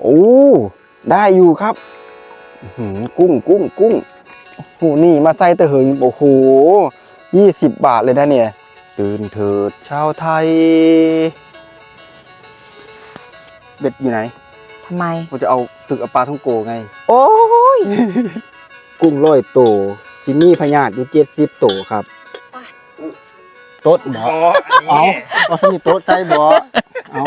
โอ้ได้อยู่ครับอื้อหือกุ้งกุ้งกุ้งโอ้โหนี่มาใส่ตะเหิงโอ้โหยี่สิบบาทเลยนะเนี่ย ตื่นเถิดชาวไทย เบ็ดอยู่ไหนทำไมผมจะเอาตึกเอาปลาท่องโกไง โอ้ย กุ้งร้อยโตซิมี่พญาตอยู่เจ็ดสิบโตครับโต๊ดบ่เอาเอาสมิโต๊ดใส่บ่เอา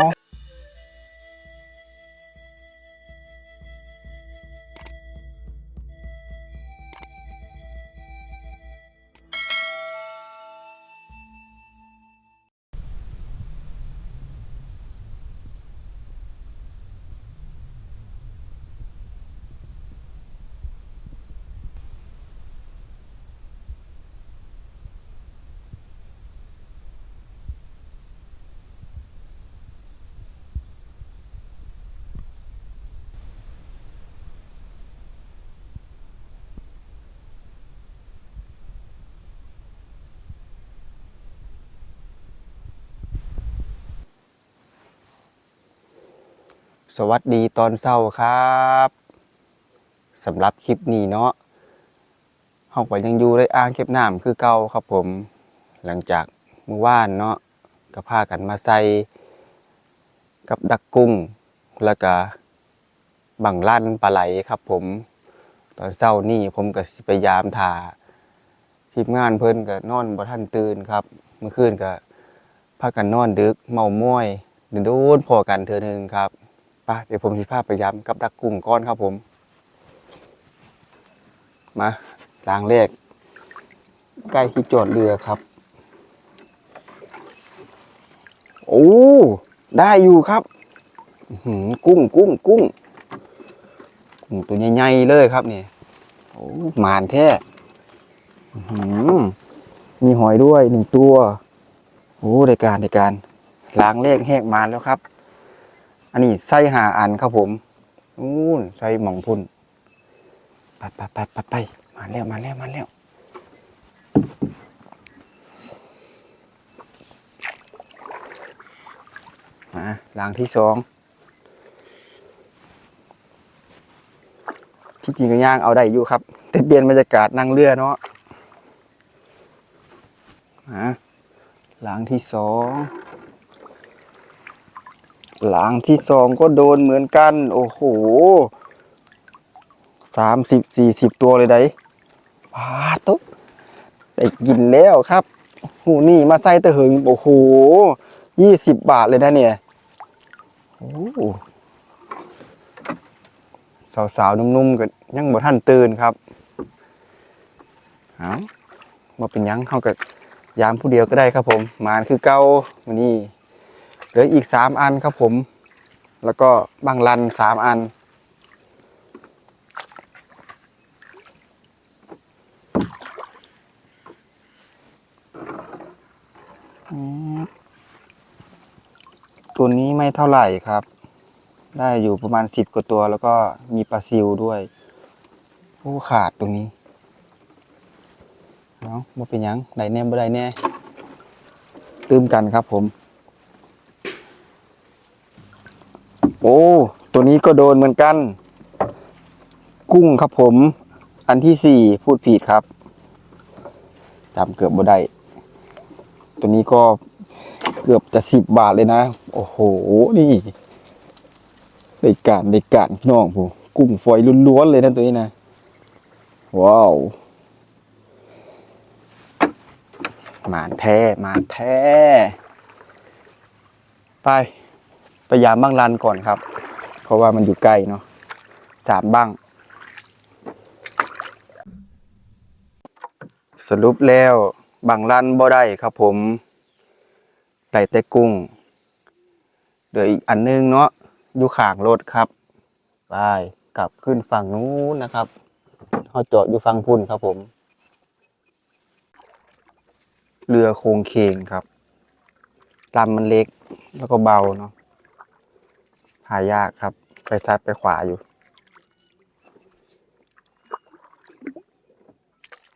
สวัสดีตอนเช้าครับสำหรับคลิปนี้เนาะเฮาก็ยังอยู่ในอ่างเก็บน้ำคือเก่าครับผม หลังจากเมื่อวานเนาะก็พากันมาใส่กับดักกุ้งแล้วก็บังลั่นปลาไหลครับผม ตอนเช้านี่ผมก็สิพยายามถ่าทีมงานเพิ่นก็นอนบ่ทันตื่นครับ เมื่อคืนก็พากันนอนดึกเมาม้อยโดนๆพอกันเทื่อหนึ่งครับ ไปเดี๋ยวผมสิพาไปย้ำกับดักกุ้งก้อนครับผม มาล้างแรกใกล้ที่จอดเรือครับ โอ้ได้อยู่ครับหือกุ้งกุ้งกุ้งกุ้งตัวใหญ่ๆเลยครับนี่โอ้หมานแท้หือมีหอยด้วยหนึ่งตัวโอ้ได้การได้การล้างเลขแหกมานแล้วครับ อันนี้ไส้หาอันครับผมนู่นไส้หมองพุ่นไปไปไปไปไปมาแล้วมาแล้วมาแล้วมาหลังที่สองที่จริงก็ย่างเอาได้อยู่ครับ แต่เปลี่ยนบรรยากาศนั่งเรือเนาะมาหลังที่สอง หลังที่สองก็โดนเหมือนกัน โอ้โหสามสิบสี่สิบตัวเลยได้ปาตุ๊บได้กินแล้วครับหูนี่มาใส่ตะเหิงโอ้โหยี่สิบบาทเลยนะเนี่ยโอ้สาวๆนุ่มๆก็ยังบ่ท่านตื่นครับเอามาเป็นยังเขาก็ยามผู้เดียวก็ได้ครับผม มานคือเก้าวันนี้ เหลืออีกสามอันครับผม แล้วก็บางลันสามอัน ตัวนี้ไม่เท่าไหร่ครับ ได้อยู่ประมาณสิบกว่าตัว แล้วก็มีปลาซิวด้วย โอ้ขาดตรงนี้เนาะมาเป็นยังได้แน่บ่ได้แน่ตื้มกันครับผม โอ้ ตัวนี้ก็โดนเหมือนกัน กุ้งครับผม อันที่สี่พูดผิดครับจำเกือบบ่ได้ ตัวนี้ก็เกือบจะสิบบาทเลยนะ โอ้โห นี่ได้การได้การพี่น้องผมกุ้งฝอยล้วนๆเลยนะตัวนี้นะ ว้าวมานแท้มานแท้ ไป พยายามบ้างรันก่อนครับ เพราะว่ามันอยู่ใกล้เนาะสามบ้าง สรุปแล้วบางรันบ่ได้ครับผมได้แต่กุ้งเดี๋ยวอีกอันนึงเนาะอยู่ขางรถครับไปกลับขึ้นฝั่งนู้นนะครับเขาจอดอยู่ฝั่งพุ่นครับผม เรือโครงเคงครับลำมันเล็กแล้วก็เบาเนาะ หายากครับ ไปซ้ายไปขวาอยู่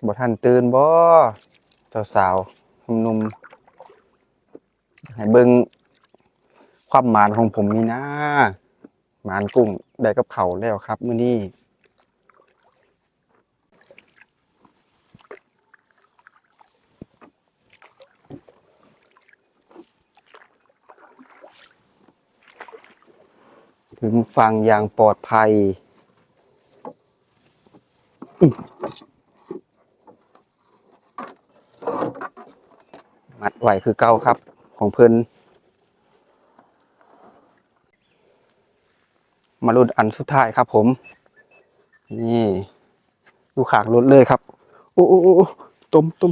บ่ท่านตื่นบ่สาวๆหนุ่มๆให้เบิ่งความหมานของผมนี่นะหมานกุ้งได้กับเขาแล้วครับมื้อนี้ ถึงฝั่งอย่างปลอดภัย มัดไหวคือเก่าครับของเพิ่นมาลุ้นอันสุดท้ายครับผม นี่ดูขากรถเลยครับ โอ้โอ้โอ้โอ้ต้มต้ม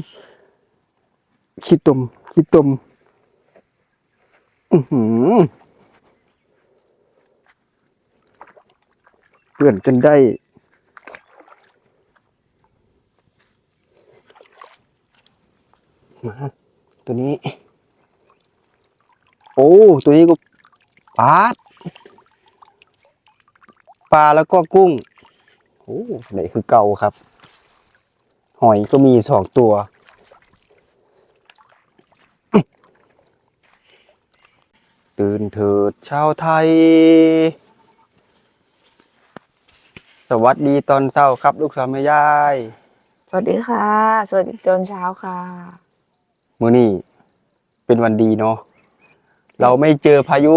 ขี้ต้มขี้ต้มอือหือ เพื่อนจนได้ มาตัวนี้ โอ้ ตัวนี้ก็ปลาดปลาแล้วก็กุ้ง โอ้ไหนคือเก่าครับ หอยก็มีสองตัวตื่นเถิดชาวไทย สวัสดีตอนเช้าครับ ลูกสาวแม่ยาย สวัสดีค่ะ สวัสดีตอนเช้าค่ะ มื้อนี้เป็นวันดีเนาะเราไม่เจอพายุ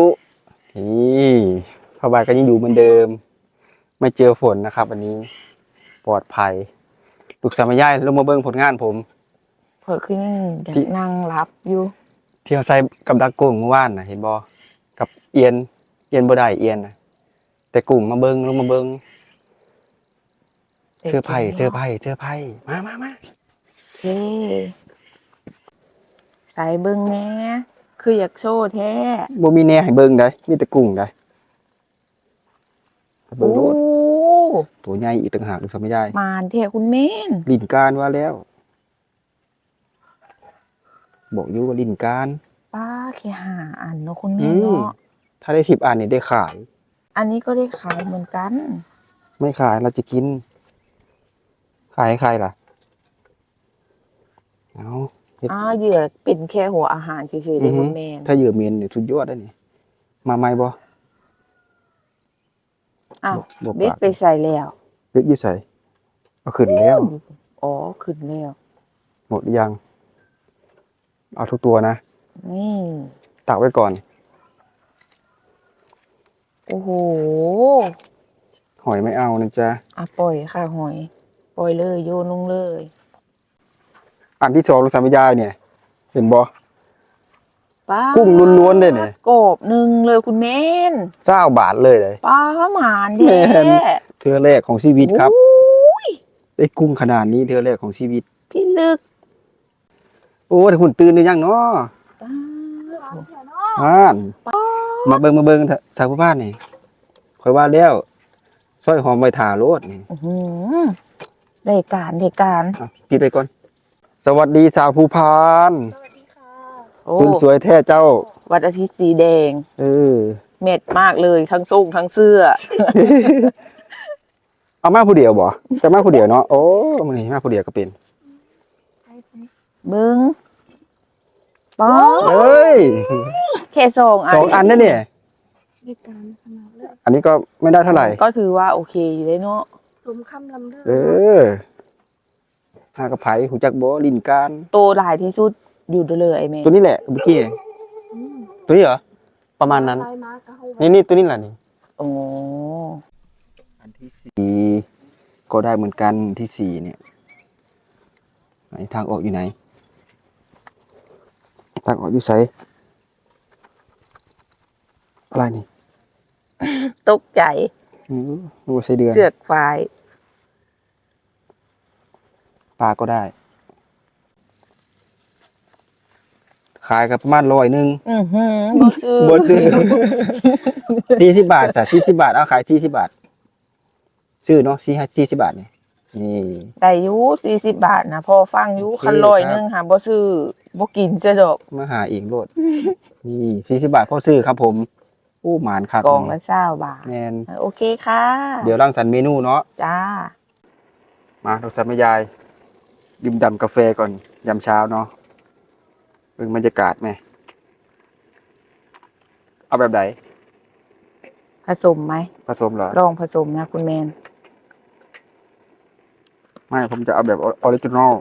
นี่พระบาทก็ยังอยู่เหมือนเดิม ไม่เจอฝนนะครับวันนี้ ปลอดภัย ลูกสาวแม่ย่ายลงมาเบิ่งผลงานผมเผื่อขึ้นอยากที่นั่งรับอยู่เที่ยวใส่กับดักกุ้งเมื่อวานน่ะเห็นบ่กับเอียนเอียนบ่ได้เอียนน่ะแต่กุ้งมาเบิ่งลงมาเบิ่ง เสื้อไผ่เสื้อไผ่เสื้อไผ่มามามาเท่ใส่เบิ้งแหน่คืออยากโชว์แท้บ่มีแน่ให้เบิ่งได้มีแต่กุ้งได้เบิ่โอ้งโลดตัวใหญ่อีกต่างหากลูกสาวแม่ย่ายมานเท่คุณเม่นลิ้นการว่าแล้ว บอกอยู่ว่าลิ้นการป้าแค่หาอันเนาะคุณอืเม่นมเนาะถ้าได้สิบอันนี่ได้ขาย อันนี้ก็ได้ขายเหมือนกัน ไม่ขายเราจะกินขายให้ใครล่ะเอาอ้าวเหยื่อเป็นแค่หัวอาหารเฉยๆเลยคุณเม่นถ้าเหยื่อเมียนเนี่ยสุดยอดได้นี่มาไหมบ่อ้าวบ่เบ็ดปากไปใส่แล้วเล็กอยู่ใส่เอาขึ้นแล้ว อ๋อขึ้นแล้วหมดหรือยัง เอาทุกตัวนะนี่ตักไว้ก่อน โอ้โห หอยไม่เอานะจ๊ะอะปล่อยค่ะหอยป ล่อยเลยโยนลงเลย อันที่สองลูกสามยายเนี่ย เห็นบ่ป้ากุ้งล้วนๆเลยเนี่ยกบหนึ่งเลยคุณเมนเศร้าบาทเลยเลย ป้าหมานแท้แม่น เทือแรกของชีวิตครับโอ้ยได้กุ้งขนาดนี้เทือแรกของชีวิต พี่ลึกโอ้แต่คุณตื่นหรือยังเนาะป้าอ่านมาเบิ่งมาเบิ่งเถอะสาวผู้บ้านนี่คอยว่าแล้วซอยหอมใบถาโลดนี่อื้อหือ ได้การได้การอะปิดไปก่อน สวัสดีสาวผู้พานโอ้คุณสวยแท้เจ้า วัดอาทิตย์สีแดง เออ เม็ดมากเลยทั้งส่งทั้งเสื้อ เอามาผู้เดียวบ่จะมาผู้เดียวเนาะโอ้มึงนี่มาผู้เดียวก็เป็นมึงป้าเอ้ยแค่สองอันสองอันนั่นเนี่ยอันนี้ก็ไม่ได้เท่าไหร่ก็ถือว่าโอเคอยู่ได้เนาะส มคำลำเลิศเออหากระไผหูจักบ่ลินการ โตหลายที่สุดอยู่เลยไอ้แม่ตัวนี้แหละเมื่อกี้ตัวนี้เหรอ ประมาณนั้นลายมาร์กเอาไว้นี่นี่ตัวนี้แหละนี่โอ้อันที่สี่ก็ได้เหมือนกันที่สี่เนี่ยไหนทางออกอยู่ไหน ทางออกอยู่ไสอะไรนี่ตกใจ อือรู้ว่าไส้เดือนเสือกไฟ ปลาก็ได้ ขายกับประมาณร้อยหนึ่งอือหือบ่ซื้อบ่ซื้อสี่สิบบาทสะสี่สิบบาทเอาขายสี่สิบบาท ซื้อเนาะสี่สี่สิบบาทนี่นี่ ได้อยูสี่สิบบาทนะพอฟังอยูโอเคคันลอยครับ หนึงหาบ่ซื้อบ่กินจะดอกมาหาเองโลด นี่สี่สิบบาทพ่อซื้อครับผมอู้หมานคักกล่องละเศร้าบาทแมนโอเคค่ะเดี๋ยวรังสรรค์เมนูเนาะจ้า มาเราสัมยาย ดื่มด่ำกาแฟก่อนยามเช้าเนาะเบิ่งบรรยากาศไหมเอาแบบไหนผสมไหมผสมเหรอลองผสมนะคุณแมนไม่ผมจะเอาแบบออริจินอล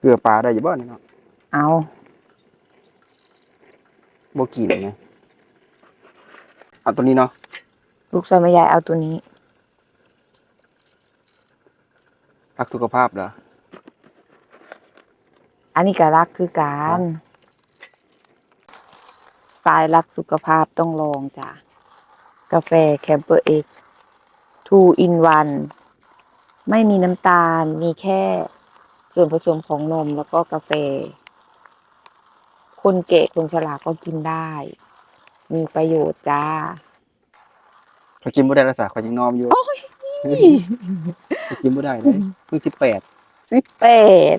เกลือปลาได้อยู่บ้านเนาะเอาโบกินไงเอาตัวนี้เนาะลูกสาวแม่ยายเอาตัวนี้ รักสุขภาพเหรอ อันนี้ก็รักคือการสายรักสุขภาพต้องลองจ้ะ กาแฟแคมเปอร์เอ็กทูอินวันไม่มีน้ำตาล มีแค่ส่วนผสมของนมแล้วก็กาแฟ คนเกะคนฉลาดก็กินได้ มีประโยชน์จ้าเขากินบ่ได้แล้วสาเขายังนอมอยู่เขา กินบ่ได้เลยเพิ่งสิบแปดสิบแปด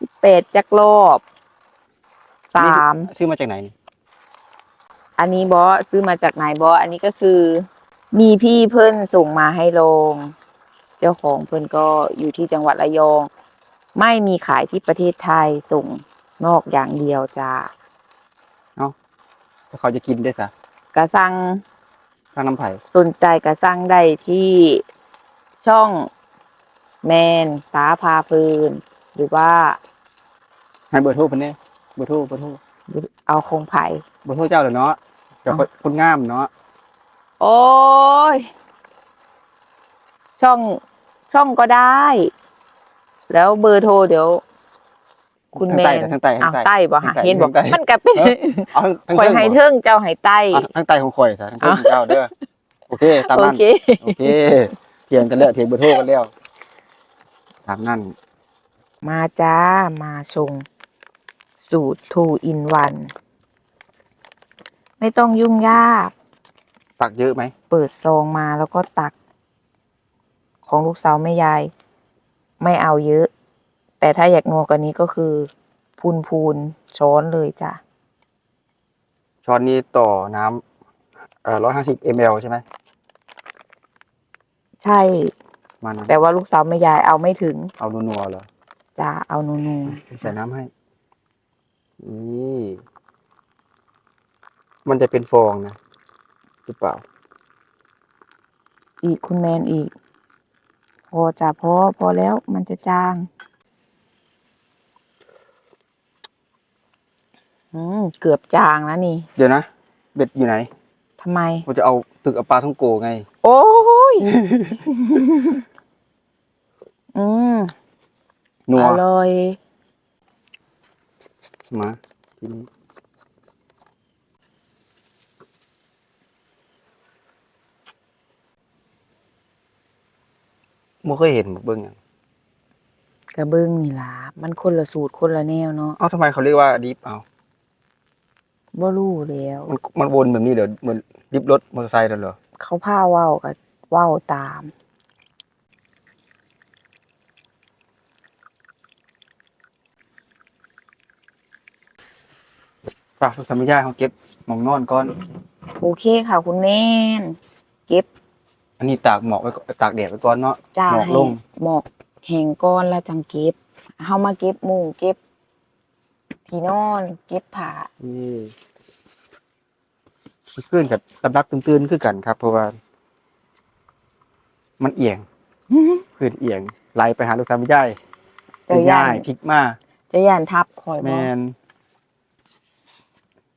สิบแปดจักรอบสามซื้อมาจากไหนนี่อันนี้บอสซื้อมาจากไหนบอสอันนี้ก็คือ มีพี่เพิ่นส่งมาให้ลง เจ้าของเพิ่นก็อยู่ที่จังหวัดระยอง ไม่มีขายที่ประเทศไทยส่งนอกอย่างเดียวจ้าถ้าเขาจะกินได้ซะกระซัง ข้างน้ำไผ่สนใจกระซังได้ที่ช่องแมนสาพาเพลินหรือว่าให้เบอร์โทรเพิ่นเนี่ยเบอร์โทรเบอร์โทรเอาคงไผ่เบอร์โทรเจ้าเลยเนาะกับเอ้าคนงามเนาะโอ้ย ช่องช่องก็ได้ แล้วเบอร์โทรเดี๋ยว คุณทางแมใต้นนะทางใต้อ้าวทางใต้บ่หาทางใต้เห็นบอกทางใต้มันก็เป็นเอาทางข่อยเทิงให้บ่เทิงเจ้าให้ใต้เอาทางใต้ของข่อยซะทางเทิงของเจ้าเด้อโอเคตามโอนั้นเคโอเคเถียงกันแล้วเถียงเบอร์โทรกันแล้วตามนั้นมาจ้ามาชง สูตร two in one ไม่ต้องยุ่งยาก ตักเยอะไหม เปิดซองมาแล้วก็ตัก ของลูกสาวแม่ยาย ไม่เอาเยอะ แต่ถ้าอยากนัวกว่านี้ก็คือ พูนพูนๆช้อนเลยจ้ะ ช้อนนี้ต่อน้ำเอ่อร้อยห้าสิบมลใช่ไหมใช่ มานั้นแต่ว่าลูกสาวแม่ยายเอาไม่ถึงเอานัวๆเหรอจ้าเอานูนูใส่น้ำให้ นี่ มันจะเป็นฟองนะ หรือเปล่า อีกคุณแมนอีก พอจ้ะพอพอแล้วมันจะจาง อืมเกือบจางแล้วนี่ เดี๋ยวนะ เบ็ดอยู่ไหนทำไม ผมจะเอาตึกเอาปลาท่องโกไง โอ้ย อืมนัวอร่อย มาทีนี้ไม่เคยเห็นเบิ้งอย่างกระเบื้องนี่ล่ะ มันคนละสูตรคนละแนวเนาะ เอ้าทำไมเขาเรียกว่าดิฟเอา บ่รู้แล้ว มันมันวนแบบนี้เหรอเหมือนดิฟรถมอเตอร์ไซค์นั่นเหรอเขาพาเว้ากับเว้าตาม ป่ะลูกสามีย่าเขาเก็บหมองนอนก่อน โอเคค่ะคุณแม่นเก็บอันนี้ตากหมอกไว้ก่อนตากแดดไว้ก่อนเนาะ จ้าหมอกให้ลง หมอกแห้งก้อนแล้วจังเก็บเฮามาเก็บมุงเก็บ ที่นอน เก็บผ้านี่เพื่อนกับตำรับตื่นๆคือกันครับ เพราะว่า มันเอียงเพื่อนเอียงไหลไปหาลูกสาวไม่ได้จะง่าย่ายนพลิกมาจะย่านทับคอยแมบ่น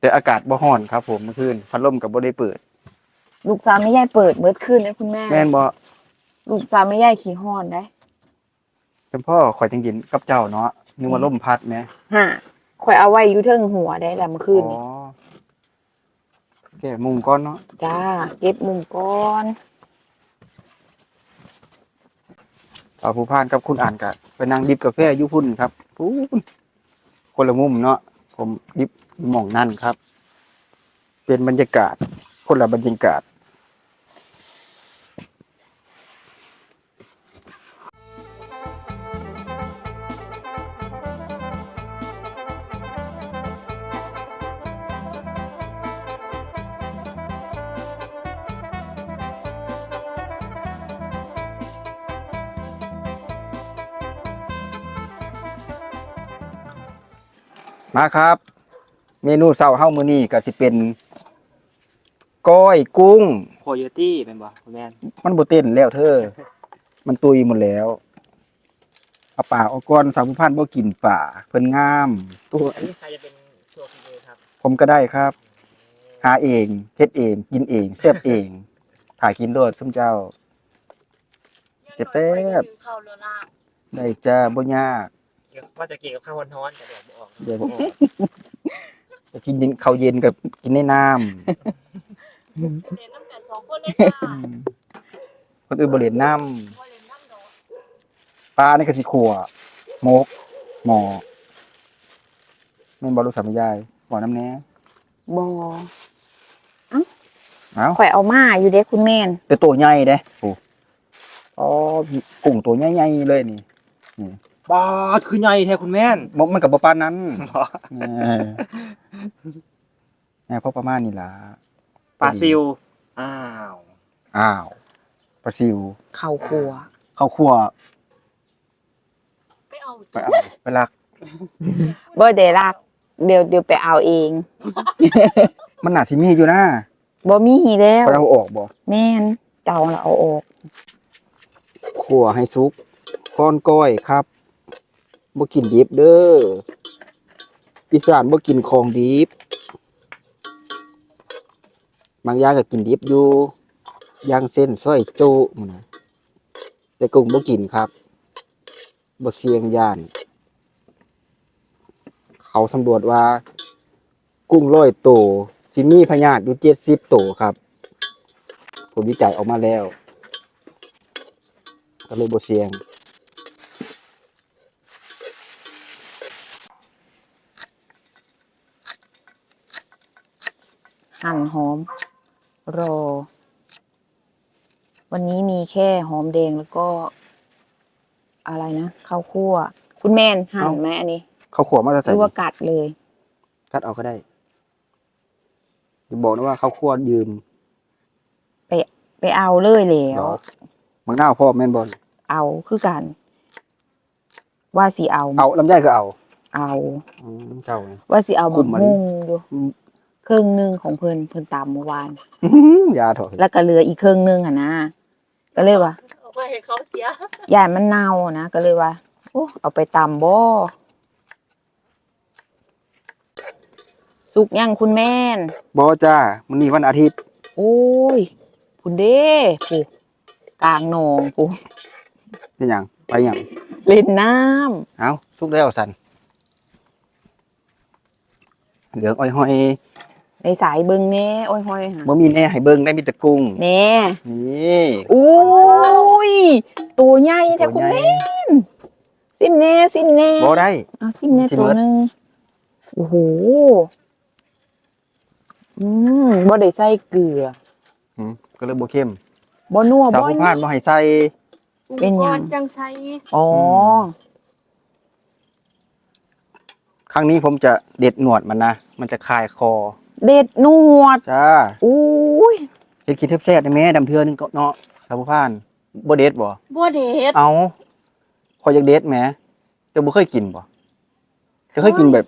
แต่อากาศบ่ฮ้อนครับ ผมเมื่อคืนพัดลมกับบ่ได้เปิด ลูกสาวไม่ย่ายเปิดเบิดขึ้นนะคุณแม่แม่นบ่ลูกสาวไม่ย่ายขี้ฮ้อนได้จำพ่อข่อยจังยินกับเจ้าเนาะนึกว่าลมพัดแหมฮะ คอยเอาไว้อยู่เทิงหัวได้แหละเมื่อคืนอ๋นี่อแก่มุงก่อนเนาะจ้า เก็บมุงก้อนเอาผู้พานกับคุณอ่านกะไปนั่งดิบกาแฟอยู่พุ่นครับพุ่นคนละมุมเนาะผมดิบหม่องนั่นครับ เป็นบรรยากาศ คนละบรรยากาศ มาครับ เมนูเช้าเฮามื้อนี้ก็สิเป็นก้อยกุ้ง โคโยตี้เป็นบ่คุณแม่นมันบ่เต้นแล้วเธอ มันตุยหมดแล้วเอาป่าเอาก้อนสาวผู้พันบ่กินป่า เพิ่นงาม ตัวอันนี้ใครจะเป็นโชว์ฝีมือครับผมก็ได้ครับ หาเองเฮ็ดเอง กินเองเสียบเอง ถ่ายกินโดดซุมเจ้า เจ็บแซ่บ เข้าแล้วล่ะได้จ้าบ่ยาก เดี๋ยวว่าจะกินกับข้าวร้อนๆแต่เดี๋ยวบ่ออกเดี๋ยวบ่ออกจะกินข้าวเย็นกับกินในน้ำเรียนน้ำกันสองคนเลยค่ะคนอื่นบ่เล่นน้ำบ่เรียนน้ำดอกปลานี่ก็สิขัวหมก หมอแม่นบ่รู้สามยายบ่น้ำแหน่บ่เอ้าข่อยเอามาอยู่เด้คุณแม่นแต่ตัวใหญ่เด้โอ้อ๋อกุ้งตัวใหญ่ๆเลยนี่ ปอดคือใหญ่แท้คุณแม่นบ่มันก็บ่ปานนั้นบ่แหม่แหม่พอประมาณนี้ล่ะปลาซิวอ้าวอ้าวปลาซิวข้าวคั่วข้าวคั่วไปเอาไปเอาไปลักบ่ได้รักเดี๋ยวเดี๋ยวไปเอาเองมันน่าสิมีอยู่นะบ่มีแล้วไปเอาออกบ่แม่นเจ้าละเอาออกคั่วให้สุกก้อนก้อยครับ บ่กินดิบเด้ออีสานบ่กินของดิบบางอย่างก็กินดิบอยู่อย่างเส้นซอยโจ้นะแต่กุ้งบ่กินครับบ่เสียงย่าน เขาสำรวจว่า กุ้งร้อยโตวสิมีพยาธิอยู่70โตครับผลวิจัยออกมาแล้ว ก็เลยบ่เสียง หั่นหอมรอวันนี้มีแค่หอมแดงแล้วก็ อะไรนะข้าวคั่ว คุณแม่นหั่นเอ้าไหมอันนี้เขาขัวมาจะหใส่รือดิว่ากัดเลย คัดเอาก็ได้อย่าบอกนะว่าเขาคั่วยืมไปเอาเลยแล้ดว อกมังนาวพ่อแม่นบอลเอาคือกัน ว่าสิเอาเอาลำไยก็เอาเอาอืมเจ้าไงว่าสิเอาคุบัมกมาดิมุ่งอยู่อืมค รึ่งหนึงของเพิ่นเพิ่นตามเมื่อวาน อื้อหือยาเถอะแล้วก็เหลืออีกครึ่งหนึงอะนะก็เลยว่าเอาไปให้เขาเสียยายมันเน่านะก็เลยว่าโอ้เอาไปตำบ่สุกยังคุณแม่น บอจ้ามันนี้วันอาทิตย์โอ้ยคุณเด้ปูกลางหนองปูเป็นหยังไปหยังเล่นน้ำเอาทุกแล้วสันเหลืองอ้อยห้อย ในสายเบิงแน่โอ้ยห้อยหาบ่มีแน่ให้เบิ่งได้มีแต่กุ้งแน่นี่อุ้ยตัวใหญ่แท้ตัวคุณใหญ่แม่ซิมแน่ซิมแน่บ่ได้เอาซิมแน่ซิมตัวเบิดหนึงโอ้โหอืมบ่ได้ใส่เกลืออืมก็เลยบ่เข้มบ่นัวสาวบ่ผู้พานบ่ให้ใส่เป็นหยังอุปกรณ์จังใช้อ๋ออครั้งนี้ผมจะเด็ดหนวดมันนะ มันจะคายคอ เด็ดหนวดจ้าอุ้ยเฮ็ดคิดแซ่บๆได้แม่ดำเทือนึงก็เนาะสาวผู้พานบ่เด็ดบ่บัวเดชเอาขอยอยากเด็ดแหมเจะบ่เคยกินบ่จะเคยกินแบบ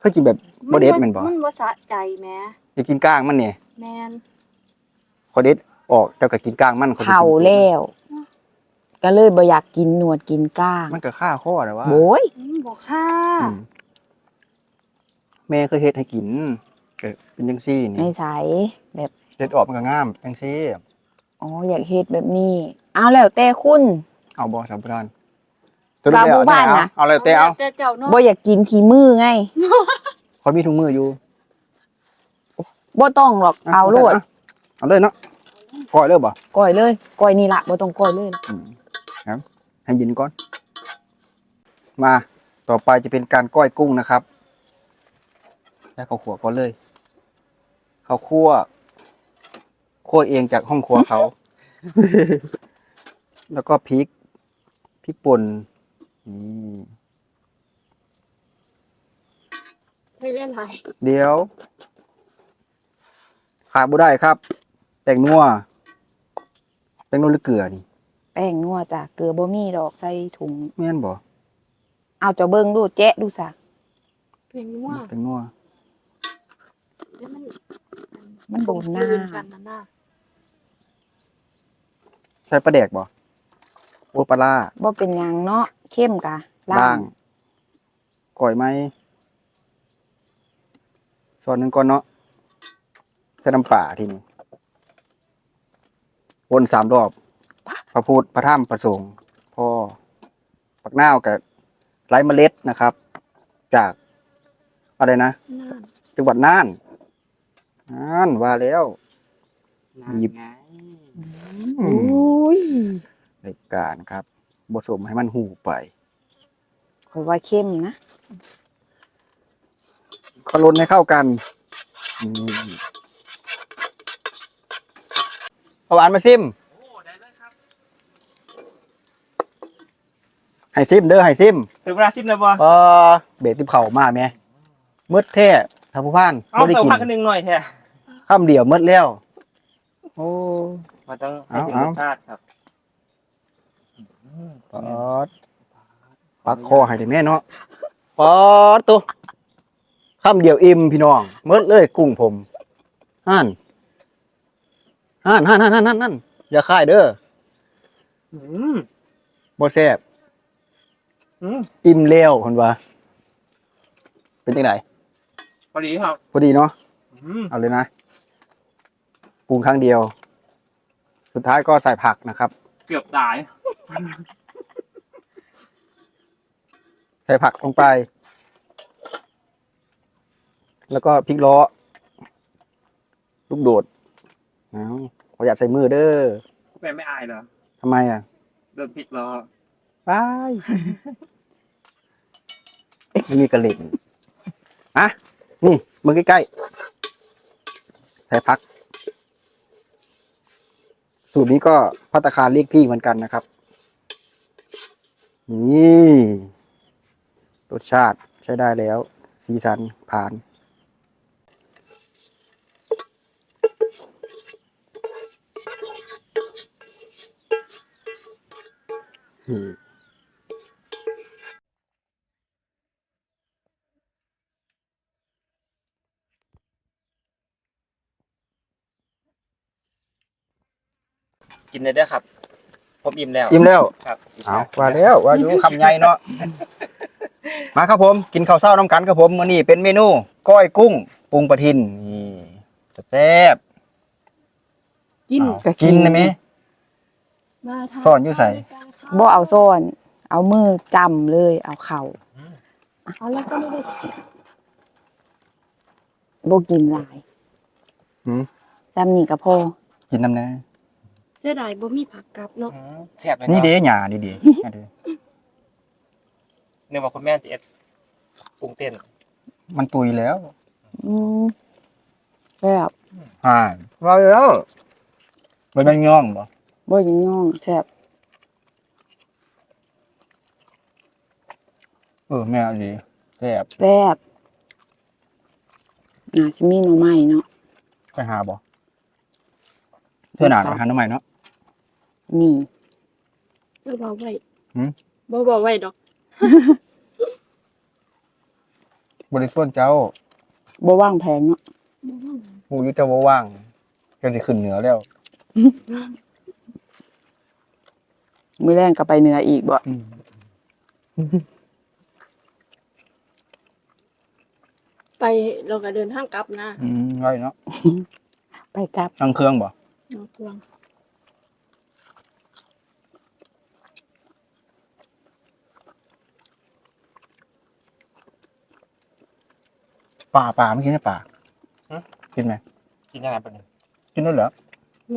เคยกินแบบบ่เด็ดแม่นบ่มันบ่สะใจแหม่อยากกินก้างมันนี่แมนขอยเด็ดออกเจ้าก็กินก้างมันข้อยสิกินเผาแล้ว ก็เลยบ่อยากกินหนวดกินก้างมันก็ฆ่าข้อแล้วว่าโอ้ยอืมบ่ค่า อืมแม่เคยเฮ็ดให้กิน ก็เป็นจังซี่นี่ไม่ใช่แบบเด็ดออกมันก็งามจังซี่ อ๋ออยากเฮ็ดแบบนี้เอาแล้วแต่คุณ เอาบ่สาวผู้พานสาวผู้พานเอาน่ะ เอาเลยเต้เอาแต่เจ้าเนาะบ่อยากกินขี้มือไงขอยมีถุงมืออยู่บ่ต้องหรอกเอาโลดเอาเลยเนาะปล่อยเลยบ่ก้อยเลยก้อยนี่ล่ะบ่ต้องก้อยเลยอืมครับให้เยินก่อน มาต่อไปจะเป็นการก้อยกุ้งนะครับ แล้วเขาขัวก่อนเลย เขาคั่วคั่วเองจากห้องครัวเขา แล้วก็พริกพริกป่นนี่ไม่เล่นไรเดี๋ยว ขาดบ่ได้ครับแตงนัวแตงนัวหรือเกลือนี่แป้งนัวจ้ะเกลือบ่มีดอกใส่ถุง แม่นบ่เอาเจ้าเบิ่งดูแจ๊ะดูซะเพียงนัวแตงนัวเดี๋ยวมัน มันโดนหน้ากลมกลืกันนะหน้าใส่ปลาแดกบ่โอ้ปลาล่าบ่เป็นหยังเนาะเข้มกะล่างก่อยไหมส่วนหนึ่งก่อนเนาะใส่น้ำป่าทีนี้วนสามรอบ พระพุทธพระธรรมพระสงฆ์พ่อปักนาวกับไร้เมล็ดนะครับ จากอะไรนะหน้าจังหวัดน่าน น่านว่าแล้ว หยิบไงอุ้ยในการครับบทสมให้มันหูไปข่อยว่าเข้มนะขลนให้เข้ากันอืมเอาหวานมาซิมโอ้ได้เลยครับให้ซิมเด้อให้ซิมถึงเวลาซิมเลยบ่เออเบรติบเข่ามาแม่มืดแท้ทางผู้พานเอาบ่ได้เติมกินผักกันหนึ่งหน่อยแท้ ข้ามเดียวมืดแล้ว โอ้ มันต้องให้ถึงเอารเอาสชาติครับปอดปักคอให้ได้แม่เนาะปอดตัวข้ามเดียวอิ่มพี่น้องมืดเลยกุ้งผมห่านห่านห่านห่านห่านห่านห่านอย่าค่ายเด้ออืมบ่แซ่บอืมอิ่มแล้วคนว่า เป็นจังไดพอดีครับ พอดีเนาะอืมเอาเลยนะ ปรุงครั้งเดียว สุดท้ายก็ใส่ผักนะครับ เกือบตาย ใส่ผักลงไป แล้วก็พริกล้อ ลูกโดดเอาขออยากใส่มือเด้อแม่ไม่อายเหรอทำไมอะเดินผิดล้อไปไม่มีกระเหล็กอะนี่มือใกล้ๆใส่ผัก สูตรนี้ก็พัตตาคารเรียกพี่เหมือนกันนะครับ นี่รสชาติใช้ได้แล้ว สีสันผ่านนี่ กินเลยเด้อครับ ผมอิ่มแล้วอิ่มแล้วครับเอาว่าแล้วว่าอยู่คำใหญ่เนาะมาครับผมกินข้าวเช้าน้ำกันครับผมมื้อนี้เป็นเมนูก้อยกุ้งปรุงปลาทินนี่แซ่บกินเอากินได้ไหมมาทานซ่อนอยู่ใส่บ่เอาซ่อน เอามือจำเลย เอาเข่าเอาแล้วก็ไม่ได้บ่กินหลายหืมซ้ำนี่ก็พอกินน้ำแน่เสียดายบ่มีผักกลับเนาะอืมแซ่บเลยนี่เนาะเด้หยานี่เด้อันเด้นึกว่าคุณแม่จะเอ็ดปรุงเต้นมันตุยแล้วอืมแบบอ่าว่าแล้วมันเป็นย่องบ่บ่ยิงย่องแซ่บเออแม่ดีแซ่บแซ่บน่าสิมีหน่อไม้เนาะไปหาบ่เพื่อนอ่านไปหาหน้ำใหม่เนาะ มีเออบ่ไว้หืม บ่บ่ไว้ดอก บริสุทธิ์เจ้าบ่ว่างแพงเนาะบ่ว่างหมูอยุเจ้าบ่ว่างเจ้าสิขึ้นเหนือแล้ว มื้อแรงก็ไปเหนืออีกบ่อืมไปเราก็เดินทางกลับนะอืมไว้เนาะไปกลับนั่งเครื่องบ่น้องกวาง ป่าป่าไม่กินได้ป่ากินไหมกินยังไงปะเนี่ยกินด้วยเหรอ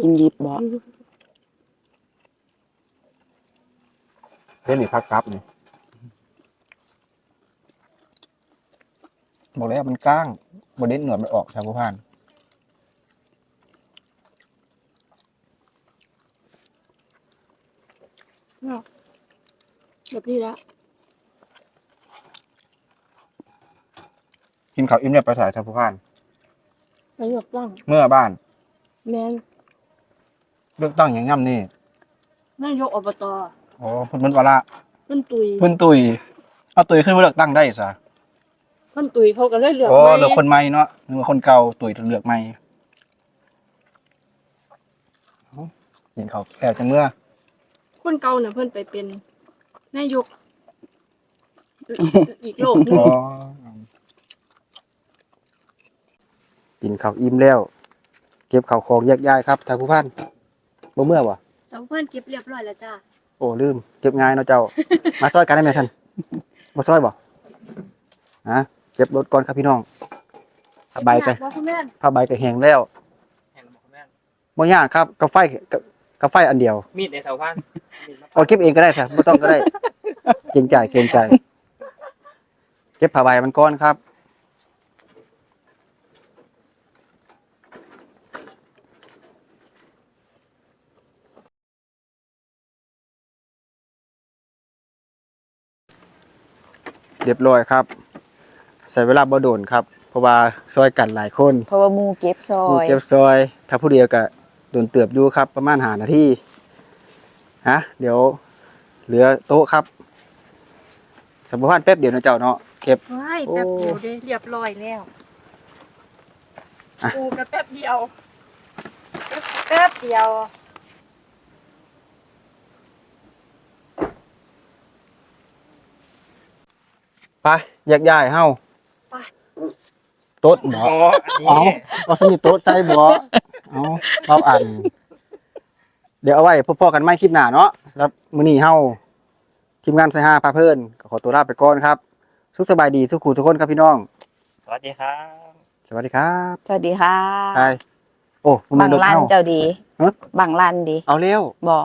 กินดิบบ่เล่นอีกพักครับนี่บอกแล้วมันก้างบเด็ดเหนือมันออกชาวผู้พานแบบนี้ละ กินข้าวอิ่มเนี่ยไปสายชาวผู้พานไปหยกว่างเมื่อบ้าน แม่นเลือกตั้งอย่างง่ำนี่นายกอบตโอ้พุ่นมันวาละเพิ่นตุยพุ่นตุยเอาตุยขึ้นมาเลือกตั้งได้ซะคนตุยเขาก็เลยเหลือกโอ้ไม้เหลือคนใหม่เนาะหรือว่าคนเก่าตุ๋ยเลือกใหม่เอ้ายินเขาแอบจังเมื่อ คนเก่าน่ะเพิ่นไปเป็นนายกอีกโลกหนึง อ๋อ กินข้าวอิ่มแล้ว เก็บข้าวของแยกย้ายครับทางผู้พันบ่เมื่อวะแต่เพิ่นเก็บเรียบร้อยแล้วจ้าโอ้ลืมเก็บง่ายเนาะเจ้า มาซอยกันได้ไหมสันมาซอยบ่ฮะเก็บรถก่อนครับพี่น้องผ้าใบกันว่าคุณแม่นผ้าใบก็แห้งแล้วแห่งบอกคุณแม่บ่ยากครับกับไฟกับกับไฟอันเดียวมีดในเสาพันมีดมะพร้าเอาวเก็บเองก็ได้ครับไม่ต้องก็ได้ เกรงใจเกรงใจ เก็บผ้าใบมันก้อนครับ เรียบร้อยครับ ใส่เวลาบ่โดนครับ เพราะว่าซอยกันหลายคนเพราะว่าหมูเก็บซอหมู่ยเก็บซอย ถ้าผู้เดียวก็โดนเตือบอยู่ครับ ประมาณหานาทีฮะเดี๋ยวเหลือโต๊ะครับสมมติว่าแป๊บเดียวนะเจ้าเนาะเก็บว้ายแป๊บเดียวเด้เรียบร้อยแล้วอะกูก็แป๊บเดียว แป๊บเดียว ไปแยกย้ายเฮาไป โต๊ะบ่อ๋ออันนี้เอาเอาสมีโต๊ะใส่บ่เอาเอาอันเดี๋ยวเอาไว้พบๆกันใหม่คลิปหน้าเนาะสำหรับมื้อนี้เฮาทีมงานไซฮาพาเพิ่นก็ขอตัวลาไปก่อนครับ สุขสบายดีสุขูทุกคนครับพี่น้อง สวัสดีครับ สวัสดีครับสวัสดีค่ะ ไปโอ้มันบังรถลันเฮา เจ้าดี ฮะบังลันดี เอาเร็ว บ่